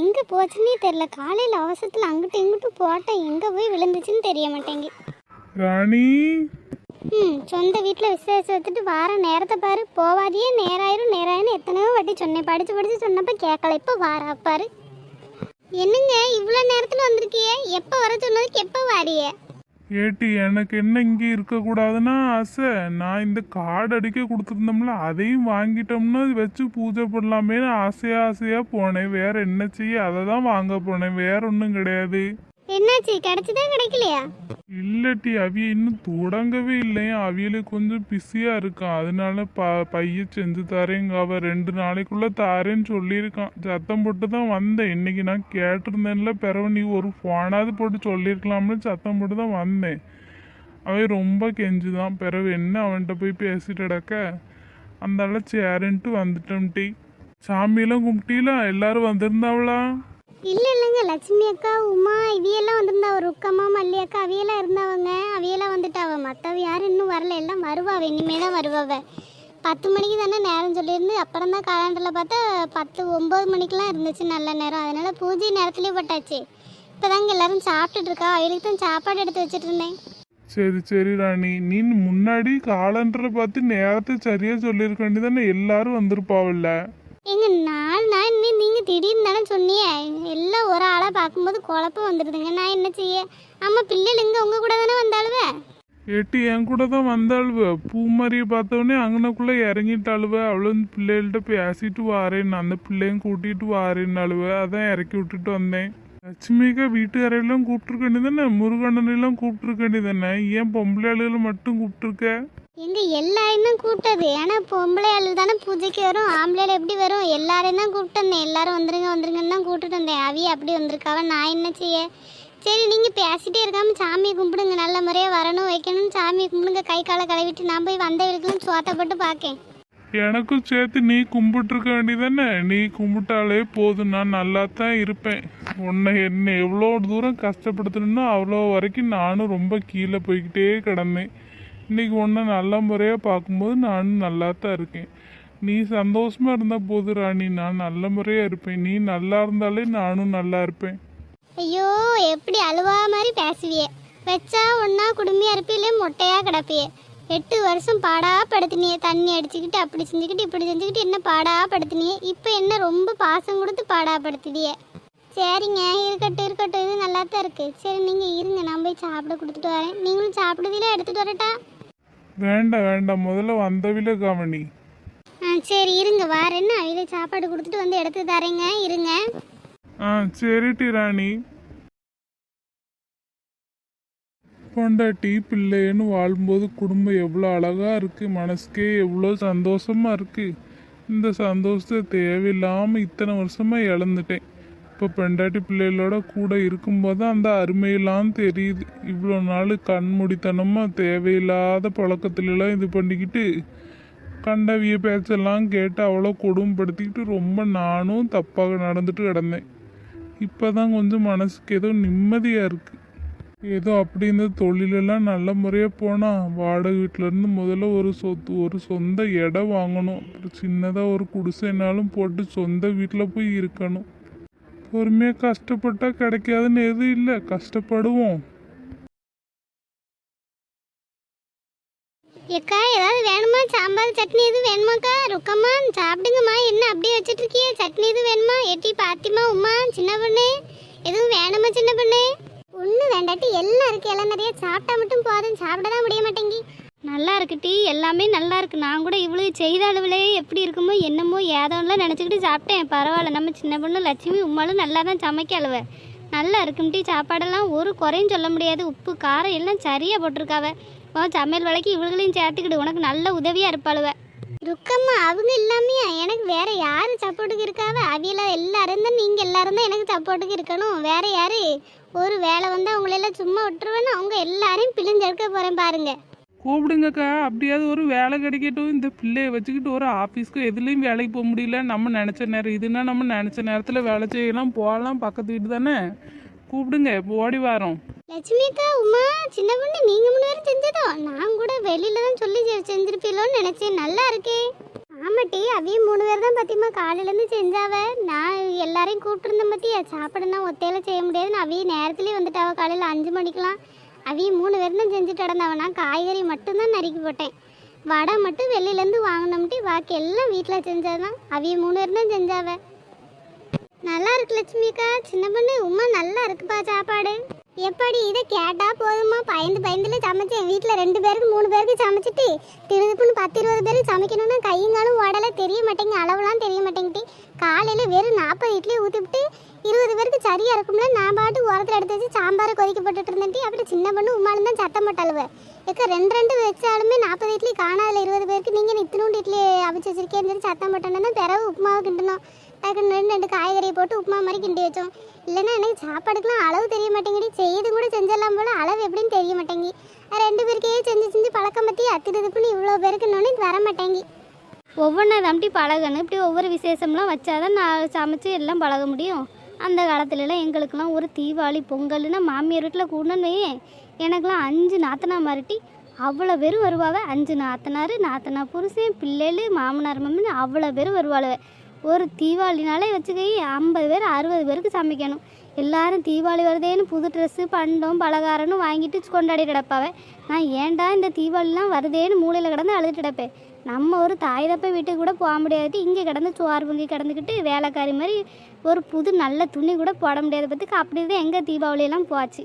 எங்கே போச்சுன்னே தெரில காலையில் அவசரத்தில் அங்கிட்டு இங்கிட்டு போட்டேன் எங்கே போய் விழுந்துச்சுன்னு தெரிய மாட்டேங்கி ராணி. ம் சொந்த வீட்டில் விசேஷம் எடுத்துட்டு வார நேரத்தை பாரு. போவாதியே நேராயிரும் நேராயிரும் எத்தனையோ வாட்டி சொன்னேன். படித்து படித்து சொன்னப்ப கேட்கல. இப்போ வாரா பாரு. என்னங்க இவ்வளோ நேரத்தில் வந்திருக்கியே? எப்போ வர சொன்னதுக்கு எப்போ வாரியே? ஏட்டி எனக்கு என்ன இங்கே இருக்கக்கூடாதுன்னா ஆசை. நான் இந்த கார்டு அடிக்க கொடுத்துருந்தோம்ல அதையும் வாங்கிட்டோம்னா வச்சு பூஜை பண்ணலாமேன்னு ஆசையா ஆசையா போனேன். வேற என்ன செய்ய? அதை தான் வாங்க போனேன். வேற ஒன்றும் கிடையாது. என்னாச்சு? கிடைச்சதா கிடைக்கலையா? இல்லட்டி அவிய இன்னும் தொடங்கவே இல்லையா. அவியலுக்கு கொஞ்சம் பிஸியாக இருக்கான் அதனால ப பைய செஞ்சு தரேங்க. அவ ரெண்டு நாளைக்குள்ளே தாரேன்னு சொல்லியிருக்கான். சத்தம் போட்டு தான் வந்தேன். இன்னைக்கு நான் கேட்டிருந்தேன்ல பிறவு நீ ஒரு ஃபோனாவது போட்டு சொல்லியிருக்கலாம்னு சத்தம் போட்டு தான் வந்தேன். அவன் ரொம்ப கெஞ்சுதான். பிறவு என்ன அவன்கிட்ட போய் பேசிட்டு கிடக்க? அந்த சேரன்ட்டு வந்துட்டோம் டி. சாமியெல்லாம் கும்பிட்டீங்களா? எல்லாரும் வந்திருந்தாவளா? இல்லை இல்லைங்க. லட்சுமி அக்கா உமா இவையெல்லாம் வந்திருந்தா. ஒரு உக்கம்மா மல்லி அக்கா அவையெல்லாம் இருந்தவங்க. அவையெல்லாம் வந்துட்டாவ. மற்றவ யாரும் இன்னும் வரல. எல்லாம் வருவாவ. இனிமே தான் வருவாவ. பத்து மணிக்கு தானே நேரம் சொல்லியிருந்து அப்புறம் தான் காலண்டரில் பார்த்தா பத்து ஒம்பது மணிக்கெலாம் இருந்துச்சு நல்ல நேரம். அதனால பூஜை நேரத்துலேயே போட்டாச்சு. இப்போதாங்க எல்லாரும் சாப்பிட்டுட்டு இருக்கா? அவளுக்கு தான் சாப்பாடு எடுத்து வச்சுட்டு இருந்தேன். சரி சரி ராணி. நீ முன்னாடி காலண்டரை பார்த்து நேரத்தை சரியாக சொல்லியிருக்க வேண்டியதானே? எல்லாரும் வந்திருப்பாவல்ல. எங்க நாலு நாள் இன்னும் நீங்கள் திடீர்னு தானே சொன்னியே எல்லாம் ஒரு ஆளாக பார்க்கும்போது குழப்பம் வந்துடுதுங்க நான் என்ன செய்ய? ஆமாம் பிள்ளைகள் இங்கே உங்கள் கூட தானே வந்தாளுவ? ஏட்டி என் கூட தான் வந்தாளுவ. பூமாரியை பார்த்தோடனே அங்கனக்குள்ள இறங்கிட்டாளுவ. அவளும் பிள்ளைகள்கிட்ட பேசிட்டு வாரேன். அந்த பிள்ளையும் கூட்டிட்டு வாரேன்னாளுவ. அதான் இறக்கி விட்டுட்டு வந்தேன். லட்சுமிக்கா வீட்டுக்காரையெல்லாம் கூப்பிட்டுருக்க வேண்டியதானே முருகண்ணனையெல்லாம் கூப்பிட்டுருக்க வேண்டியதானே ஏன் பொம்பளை ஆளுகளை மட்டும் கூப்பிட்டுருக்க? எங்க எல்லாரையும் தான் கூப்பிட்டது. ஏன்னா பொம்பளை ஆளு தானே பூஜைக்கு வரும் ஆம்பளைல எப்படி வரும்? எல்லாரையும் தான் கூப்பிட்டு வந்தேன். எல்லாரும் வந்துருங்க வந்துருங்கன்னு தான் கூப்பிட்டு வந்தேன். அவிய அப்படி வந்திருக்காவ நான் என்ன செய்ய? சரி நீங்கள் பேசிட்டே இருக்காம சாமியை கும்பிடுங்க. நல்ல முறையாக வரணும் வைக்கணும்னு சாமியை கும்பிடுங்க. கை காலை கழுவிட்டு நான் போய் வந்த சுவாத்தப்பட்டு பார்க்கேன் எனக்கும் சேர்த்து நீ கும்பிட்டுருக்க வேண்டியதானே நீ கும்பிட்டாலே போதும். நான் நல்லா தான் இருப்பேன். உன்னை என்ன எவ்வளோ தூரம் கஷ்டப்படுத்தணும்னோ அவ்வளோ வரைக்கும் நானும் ரொம்ப கீழே போய்கிட்டே கிடந்தேன். இன்னைக்கு உன்னை நல்ல முறையாக பார்க்கும்போது நானும் நல்லா தான் இருக்கேன். நீ சந்தோஷமாக இருந்தால் போது ராணி. நான் நல்ல முறையாக இருப்பேன். நீ நல்லா இருந்தாலே நானும் நல்லா இருப்பேன். ஐயோ எப்படி அழுவா மாதிரி பேசுவியே. வச்சா ஒன்னா குடுமையாக இருப்பிலே மொட்டையாக கிடப்பியே. எட்டு வருஷம் பாடா படுத்தினியே. தண்ணி அடிச்சுக்கிட்டு அப்படி செஞ்சுக்கிட்டு இப்படி செஞ்சுக்கிட்டு என்ன பாடா படுத்தினியே. இப்போ என்ன ரொம்ப பாசம் கொடுத்து பாடா படுத்துடியே சரிங்க இருக்கட்டும் இருக்கட்டும். இது நல்லா தான் இருக்குது சரி நீங்கள் இருங்க. நான் போய் சாப்பிட கொடுத்துட்டு வரேன். நீங்களும் சாப்பிடுவீங்களா? எடுத்துகிட்டு வரட்டா? வேண்டாம் வேண்டாம் முதல்ல வந்தவில கவனி. ஆ சரி இருங்க. வாரேன்னு அவையில சாப்பாடு கொடுத்துட்டு வந்து எடுத்து தரேங்க. இருங்க. ஆ சரிட்டி ராணி பொண்டாட்டி பிள்ளைன்னு வாழும்போது குடும்பம் எவ்வளோ அழகா இருக்கு. மனசுக்கே எவ்வளோ சந்தோஷமா இருக்கு. இந்த சந்தோஷத்தை தேவையில்லாமல் இத்தனை வருஷமா இழந்துட்டேன். இப்போ பெண்டாட்டி பிள்ளைகளோட கூட இருக்கும்போது அந்த அருமையெல்லாம் தெரியுது. இவ்வளோ நாள் கண்மூடித்தனமாக தேவையில்லாத பழக்கத்துலலாம் இது பண்ணிக்கிட்டு கண்டவிய பேச்செல்லாம் கேட்டு அவ்வளோ கொடுமைப்படுத்திக்கிட்டு ரொம்ப நானும் தப்பாக நடந்துட்டு கிடந்தேன். இப்போ தான் கொஞ்சம் மனசுக்கு ஏதோ நிம்மதியாக இருக்குது ஏதோ அப்படி இந்த தொழிலெல்லாம் நல்ல முறையாக போனால் வாடகை வீட்டிலேருந்து முதல்ல ஒரு சொத்து ஒரு சொந்த இடம் வாங்கணும். அப்புறம் சின்னதாக ஒரு குடிசைனாலும் போட்டு சொந்த வீட்டில் போய் இருக்கணும். பொறுமையாக கஷ்டப்பட்டா கிடைக்காதுன்னு எதுவும் இல்லை. கஷ்டப்படுவோம். ஏக்கா ஏதாவது வேணுமா? சாம்பார் சட்னி எதுவும் வேணுமாக்கா? ருக்கம்மா சாப்பிடுங்கம்மா. என்ன அப்படியே வச்சுட்டு இருக்கிய சட்னி எதுவும் வேணுமா? எட்டி பாத்திமா உமா சின்ன பொண்ணு? எதுவும் வேணுமா சின்ன பொண்ணு? ஒன்றும் வேண்டாட்டி எல்லாம் இருக்கு. எல்லாம் நிறைய சாப்பிட்டா மட்டும் போதும். சாப்பிட தான் முடிய மாட்டேங்கி. நல்லா இருக்கு டீ எல்லாமே நல்லா இருக்கு. நான் கூட இவ்வளோ செய்த அளவுலே எப்படி இருக்குமோ என்னமோ ஏதோலாம் நினச்சிக்கிட்டு சாப்பிட்டேன். பரவாயில்ல நம்ம சின்ன பொண்ணு லட்சுமி உம்மாலும் நல்லா தான் சமைக்க அழுவ. நல்லா இருக்கும் டீ சாப்பாடெல்லாம் ஒரு குறையும் சொல்ல முடியாது. உப்பு காரம் எல்லாம் சரியாக போட்டிருக்காவ. உன் சமையல் வேலைக்கு இவங்களையும் சேர்த்துக்கிடு. உனக்கு நல்ல உதவியாக இருப்பாளுவ ருக்கம்மா அவங்க இல்லாமையா? எனக்கு வேற யாரு சப்போர்ட்டுக்கு இருக்காவ? அவியல எல்லாரும் தான் நீங்கள் எல்லாரும் தான் எனக்கு சப்போர்ட்டுக்கு இருக்கணும். வேற யாரு? ஒரு வேலை வந்தால் அவங்களெல்லாம் சும்மா விட்டுருவேன்னு அவங்க எல்லாரையும் பிழிஞ்செடுக்க போகிறேன் பாருங்க. கூப்பிடுங்கக்கா அப்படியாவது ஒரு வேலை கிடைக்கட்டும். இந்த பிள்ளையை வச்சுக்கிட்டு ஒரு ஆஃபீஸ்க்கு எதுலேயும் வேலைக்கு போக முடியல. நம்ம நினச்ச நேரம் இதுனா நம்ம நினச்ச நேரத்தில் வேலை செய்யலாம் போகலாம் பக்கத்து வீட்டு தானே? கூப்பிடுங்க இப்போ ஓடி வரோம். லட்சுமி அக்கா உமா சின்ன பொண்ணு நீங்க முன்னாடி செஞ்சதோ? நான் கூட வெளியில தான் சொல்லி செ- செஞ்சிருப்பீங்களோன்னு நினைச்சேன். நல்லா இருக்கே. ஆமாட்டி அவையும் மூணு பேர் தான் பத்தியமா காலையிலேருந்து செஞ்சாவ. நான் எல்லாரையும் கூப்பிட்டுருந்தேன் பத்தியா. சாப்பிடனா ஒத்தையில செய்ய முடியாதுன்னு அவையும் நேரத்துலேயே வந்துட்டாவ. காலையில் அஞ்சு மணிக்கெலாம் அவிய மூணு பேர் தான் செஞ்சுட்டு நடந்தாவ நான் காய்கறி மட்டும்தான் நறுக்கி போட்டேன். வடை மட்டும் வெளியிலேருந்து வாங்கினோம்ட்டி பாக்கி எல்லாம் வீட்டில் செஞ்சாதான். அவிய மூணு பேர் தான் செஞ்சாவ. நல்லா இருக்கு லட்சுமிக்கா சின்ன பொண்ணு உமா நல்லா இருக்குப்பா சாப்பாடு. எப்படி இதை கேட்டால் போதுமா? பயந்து பயந்துல சமைச்சேன். வீட்டில் ரெண்டு பேருக்கு மூணு பேருக்கு சமைச்சிட்டு திருதுப்புன்னு பத்து இருபது பேருக்கு சமைக்கணும்னா கையங்காலும் உடல தெரிய மாட்டேங்க அளவுலாம் தெரிய மாட்டேங்கிட்டு காலையில் வெறும் நாற்பது இட்லி இருபது பேருக்கு சரியாக இருக்கும்ல? நான் பாட்டு உரத்தில் எடுத்து வச்சு சாம்பாரை கொதிக்க போட்டுட்டு இருந்தேன்ட்டி அப்புறம் சின்ன பொண்ணு உமாலும் தான் சத்தம் போட்டாளுவ ஏக்கா ரெண்டு ரெண்டு வச்சாலுமே நாற்பது இட்லி காணாதில் இருபது பேருக்கு. நீங்கள் இத்தினூண்டு இட்லி அவிச்சு வச்சிருக்கேன்னு சொல்லி சத்தம் போட்டோன்னா பிறகு உப்புமாவை கிண்டணும். டக்குன்னு ரெண்டு ரெண்டு காய்கறியை போட்டு உப்புமா மாதிரி கிண்டி வச்சோம். இல்லைன்னா எனக்கு சாப்பாடுக்குலாம் அளவு தெரிய மாட்டேங்குது. செய்து கூட செஞ்சிடலாம் போல. அளவு எப்படின்னு தெரிய மாட்டேங்கி. ரெண்டு பேருக்கே செஞ்சு செஞ்சு பழக்கம் பற்றி அத்திருதுப்புன்னு இவ்வளோ பேருக்குன்னு வர மாட்டேங்கி. ஒவ்வொன்றா தம்பி பழகணும். இப்படி ஒவ்வொரு விசேஷம்லாம் வச்சாதான் நான் சமைச்சு எல்லாம் பழக முடியும். அந்த காலத்துலலாம் எங்களுக்கெல்லாம் ஒரு தீபாவளி பொங்கல்னு மாமியார் வீட்டில் கூடன்னு வையேன் எனக்கெல்லாம் அஞ்சு நாத்தனா மாரட்டி அவ்வளோ பேரும் வருவாவ. அஞ்சு நாத்தனார் நாத்தனா புருஷன் பிள்ளைகள் மாமனார் மம்மி அவ்வளோ பேரும் வருவாளுவ. ஒரு தீபாவளினாலே வச்சுக்கி ஐம்பது பேர் அறுபது பேருக்கு சமைக்கணும். எல்லாரும் தீபாவளி வருதேன்னு புது ட்ரெஸ்ஸு பண்டம் பலகாரம்னு வாங்கிட்டு கொண்டாடி கிடப்பாவ. நான் ஏன்டா இந்த தீபாவளிலாம் வருதேன்னு மூளையில் கிடந்து அழுதுட்டு கிடப்பேன். நம்ம ஒரு தாய் தப்ப வீட்டுக்கு கூட போக முடியாது. இங்கே கிடந்து சோறு பொங்கி கிடந்துக்கிட்டு வேலைக்காரி மாதிரி ஒரு புது நல்ல துணி கூட போட முடியாத பத்துக்கு அப்படி தான் எங்கள் தீபாவளியெல்லாம் போச்சு.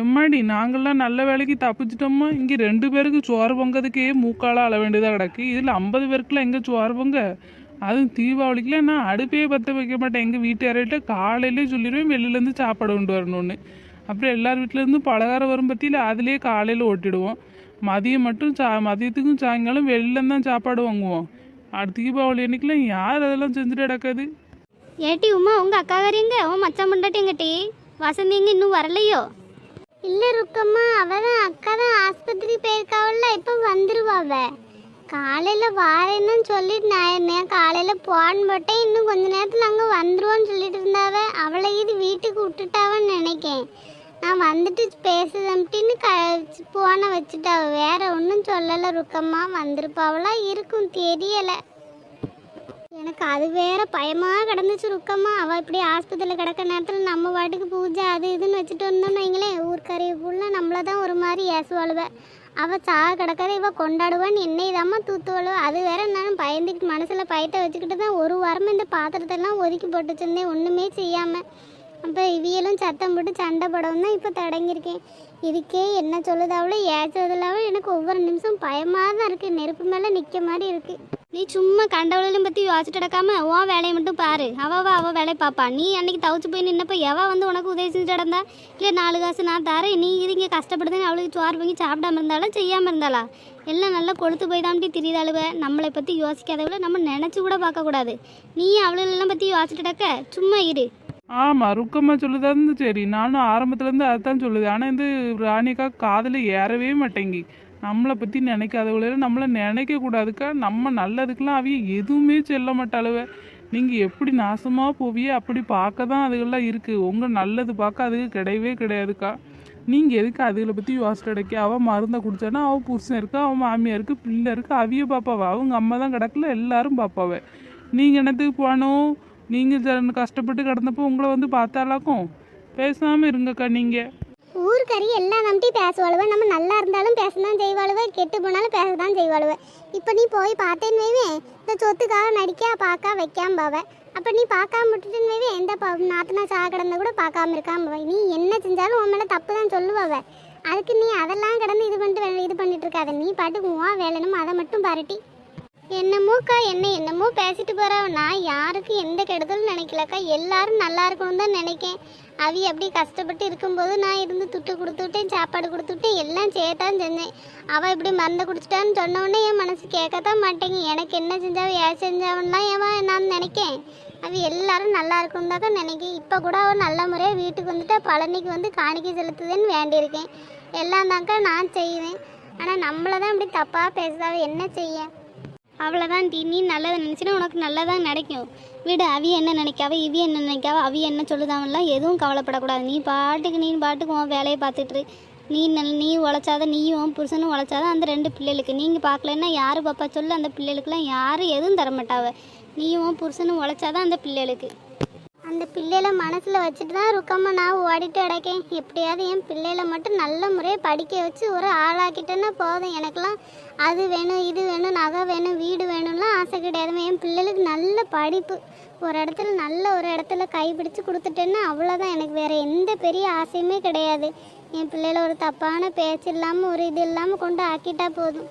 எம்மாடி நாங்கள்லாம் நல்ல வேலைக்கு தப்பிச்சிட்டோமா இங்கே ரெண்டு பேருக்கு சோறு பொங்கதுக்கே மூக்கால அள வேண்டியதாக கிடக்கு. இதில் ஐம்பது பேருக்குலாம் எங்கே சோறு பொங்க? அதுவும் தீபாவளிக்குலாம் நான் அடுப்பே பற்ற வைக்க மாட்டேன். எங்கள் வீட்டுக்காரர்கிட்ட காலையிலே சொல்லிடுவேன் வெளியிலேருந்து சாப்பாடு கொண்டு வரணும்னு. அப்புறம் எல்லார் வீட்டிலேருந்து பலகாரம் வரும் பற்றியில் அதிலே காலையில் ஓட்டிடுவோம். மதியம் மட்டும் சா மதியத்துக்கும் சாயங்காலம் வெளியிலேருந்து தான் சாப்பாடு வாங்குவோம் அடுத்த தீபாவளி அன்னைக்கெலாம் யார் அதெல்லாம் செஞ்சுட்டு கிடக்காது ஏட்டி உமா உங்கள் அக்காக்காரிங்க உன் மச்சான் முண்டாட்டிங்க டீ வசந்திங்க இன்னும் வரலையோ இல்லை ருக்கம்மா அவ தான் அக்கா தான் ஆஸ்பத்திரி போயிருக்காவல்ல இப்போ வந்துருவாவ காலையில் வாரேன்னு சொல்லிட்டு நான் என்ன காலையில் போன் போட்டேன் இன்னும் கொஞ்ச நேரத்தில் நாங்கள் வந்துருவோன்னு சொல்லிட்டு இருந்தாவ அவளை இது வீட்டுக்கு விட்டுட்டாவன்னு நினைக்கேன் நான் வந்துட்டு பேசுதம்ட்டின்னு க போனை வச்சுட்டாவ வேற ஒன்றும் சொல்லலை ருக்கம்மா வந்திருப்பாவளா இருக்கும் தெரியலை. எனக்கு அது வேற பயமாக கிடந்துச்சு ருக்கம்மா அவள் இப்படி ஆஸ்பத்திரியில் கிடக்க நேரத்தில் நம்ம பாட்டுக்கு பூஜை அது இதுன்னு வச்சுட்டு வந்தோம்னு வைங்களேன் ஊர்க்கறி ஃபுல்லாக நம்மளை தான் ஒரு மாதிரி ஏசுவாளுவ. அவள் சாக கிடக்கதை இவள் கொண்டாடுவான்னு என்னைதாம்மா தாம்மா அது வேற நானும் பயந்துக்கிட்டு மனசில் பயத்தை வச்சுக்கிட்டு தான் ஒரு வாரமாக இந்த பாத்திரத்தெல்லாம் ஒதுக்கி போட்டு வச்சுருந்தேன் ஒன்றுமே செய்யாமல் அப்போ இவியலும் சத்தம் போட்டு சண்டை படவும் தான் இப்போ தடங்கியிருக்கேன். இதுக்கே என்ன சொல்லுதாவளோ அவளோ எனக்கு ஒவ்வொரு நிமிஷம் பயமாக தான் இருக்குது நெருப்பு மேலே நிற்க மாதிரி இருக்குது நீ சும்மா கண்டவளையும் பற்றி யோசிச்சுட்டு நடக்காம உன் வேலையை மட்டும் பாரு. அவ அவள் வேலையை பார்ப்பா நீ அன்னைக்கு தவிச்சு போய் நின்னப்போ எவா வந்து உனக்கு உதவி செஞ்சு நடந்தா? இல்லை நாலு காசு நான் தரேன். நீ இது இங்கே கஷ்டப்படுதுன்னு அவளுக்கு சோறு வாங்கி சாப்பிடாம இருந்தாலும் செய்யாமல் இருந்தாளா? எல்லாம் நல்லா கொளுத்து போய் தாண்டி தெரியுதாளுவ நம்மளை பற்றி யோசிக்காதவளை நம்ம நினச்சி கூட பார்க்கக்கூடாது. நீ அவளெல்லாம் பற்றி யோசிச்சுட்டு சும்மா இரு. ஆமாம் ருக்கம்மா சொல்லுதாருந்து சரி. நானும் ஆரம்பத்துலேருந்து அதுதான் சொல்லுது. ஆனால் இந்த ராணிக்கா காதில் ஏறவே மாட்டேங்கி. நம்மளை பற்றி நினைக்காதவளையில நம்மளை நினைக்கக்கூடாதுக்கா நம்ம நல்லதுக்கெல்லாம் அவிய எதுவுமே செல்ல மாட்டாளுவ. நீங்கள் எப்படி நாசமாக போவியே அப்படி பார்க்க தான் அதுகள்லாம் இருக்குது உங்கள் நல்லது பார்க்க அதுக்கு கிடையவே கிடையாதுக்கா. நீங்கள் எதுக்கு அதுகளை பற்றி யோசிச்சு கிடைக்க அவள் மருந்தை குடித்தானா அவள் புருஷன் இருக்கா அவன் மாமியாருக்கு பிள்ளை இருக்குது அவிய பாப்பாவ? அவங்க அம்மா தான் கிடக்கல எல்லாரும் பாப்பாவ. நீங்கள் என்னத்துக்கு போகணும்? நீங்கள் கஷ்டப்பட்டு கிடந்தப்போ உங்களை வந்து பார்த்தாலாக்கும் பேசாமல் இருங்கக்கா நீங்கள் ஊருக்கறி எல்லா நம்பி பேசுவாளுவ. நம்ம நல்லா இருந்தாலும் பேசதான் செய்வாளுவ. கெட்டு போனாலும் பேச தான் செய்வாளுவ. இப்போ நீ போய் பார்த்தேன்னு இந்த சொத்துக்காக நடிக்கா பார்க்கா வைக்காம பாவ. அப்போ நீ பார்க்காம விட்டுட்டுன்னு எந்த ப நாத்தனா சாக கிடந்த கூட பார்க்காம இருக்காம போய் நீ என்ன செஞ்சாலும் உன் மேலே தப்பு தான் சொல்லுவாவ. அதுக்கு நீ அதெல்லாம் கிடந்து இது பண்ணிட்டு இது பண்ணிட்டு இருக்காத. நீ பாட்டுக்கு உன் வேலைனும் அதை மட்டும் பரட்டி. என்னமோக்கா என்ன என்னமோ பேசிட்டு போறா. நான் யாருக்கு எந்த கெடுதலும் நினைக்கலக்கா. எல்லாரும் நல்லா இருக்கணும் தான் நினைக்கேன். அவி அப்படி கஷ்டப்பட்டு இருக்கும்போது நான் இருந்து துட்டு கொடுத்துட்டேன் சாப்பாடு கொடுத்துட்டேன் எல்லாம் செய்யத்தான் செஞ்சேன். அவள் இப்படி மருந்து குடிச்சிட்டான்னு சொன்ன என் மனசு கேட்கத்தான் மாட்டேங்க. எனக்கு என்ன செஞ்சாவோ ஏன் செஞ்சாவன்லாம் ஏன் நான் நினைக்கேன். அவ எல்லாரும் நல்லா இருக்கும் தான் நினைக்கேன். இப்போ கூட அவள் நல்ல முறையாக வீட்டுக்கு வந்துட்டு. பழனிக்கு வந்து காணிக்கை செலுத்துதுன்னு வேண்டியிருக்கேன். எல்லாம் தாக்கா நான் செய்வேன். ஆனால் நம்மளை தான் இப்படி தப்பாக பேசுதாவ என்ன செய்ய? அவ்வளோதான் டி. நீ நல்லதை நினச்சினா உனக்கு நல்லதான் நடக்கும். விடு அவி என்ன நினைக்காவ இவி என்ன நினைக்காவ அவி என்ன சொல்லுதாவெல்லாம் எதுவும் கவலைப்படக்கூடாது. நீ பாட்டுக்கு நீ பாட்டுக்கு உன் வேலையை பார்த்துட்டு நீ நல் நீ உழைச்சாத நீயும் உன் புருஷனும் உழைச்சாதான் அந்த ரெண்டு பிள்ளைகளுக்கு. நீங்கள் பார்க்கலன்னா யார் பாப்பா சொல்லு அந்த பிள்ளைகளுக்குலாம் யாரும் எதுவும் தர மாட்டாவ நீயும் உன் புருஷனும் உழைச்சாதான் அந்த பிள்ளைகளுக்கு. அந்த பிள்ளையில மனசில் வச்சுட்டு தான் ருக்கம்மா நான் ஓடிட்டு அடைக்கேன் எப்படியாவது என் பிள்ளையில மட்டும் நல்ல முறையாக படிக்க வச்சு ஒரு ஆளாக்கிட்டேன்னா போதும். எனக்கெல்லாம் அது வேணும் இது வேணும் நகை வேணும் வீடு வேணும்லாம் ஆசை கிடையாது என் பிள்ளைகளுக்கு நல்ல படிப்பு. ஒரு இடத்துல நல்ல ஒரு இடத்துல கைப்பிடிச்சு கொடுத்துட்டேன்னா அவ்வளோதான் எனக்கு வேறு எந்த பெரிய ஆசையுமே கிடையாது. என் பிள்ளைகளை ஒரு தப்பான பேச்சு இல்லாமல் ஒரு இது இல்லாமல் கொண்டு ஆக்கிட்டா போதும்.